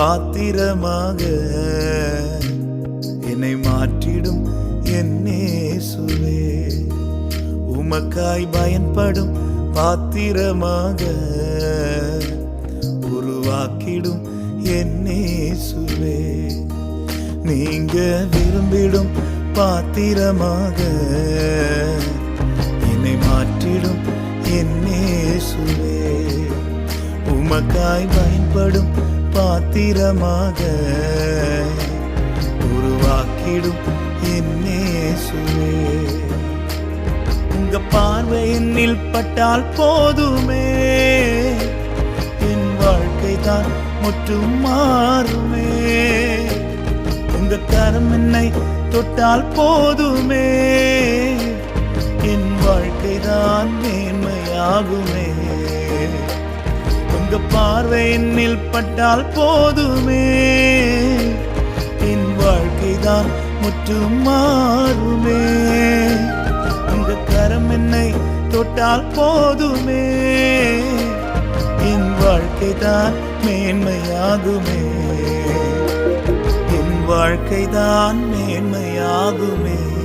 பாத்திரமாக என்னை மாற்றிடும் என்னே சுவே உமக்காய் பயன்படும் பாத்திரமாக உருவாக்கிடும் என்னே சுவே நீங்க விரும்பிடும் பாத்திரமாக என்னை மாற்றிடும் என்னே சுவே உமக்காய் பயன்படும் பாத்திரமாக உருவாக்கிடும் என்னேசுவே உங்க பார்வை என்னில் பட்டால் போதுமே. என் வாழ்க்கை தான் முற்றும் மாறுமே. உங்க கரம் என்னை தொட்டால் போதுமே. என் வாழ்க்கை தான் மேன்மையாகுமே. உங்க பார்வை என்னில் பட்டால் போதுமே. என் வாழ்க்கைதான் முற்றும் மாறுமே. உங்க கரம் என்னை தொட்டால் போதுமே. என் வாழ்க்கைதான் மேன்மையாகுமே. என் வாழ்க்கைதான் மேன்மையாகுமே.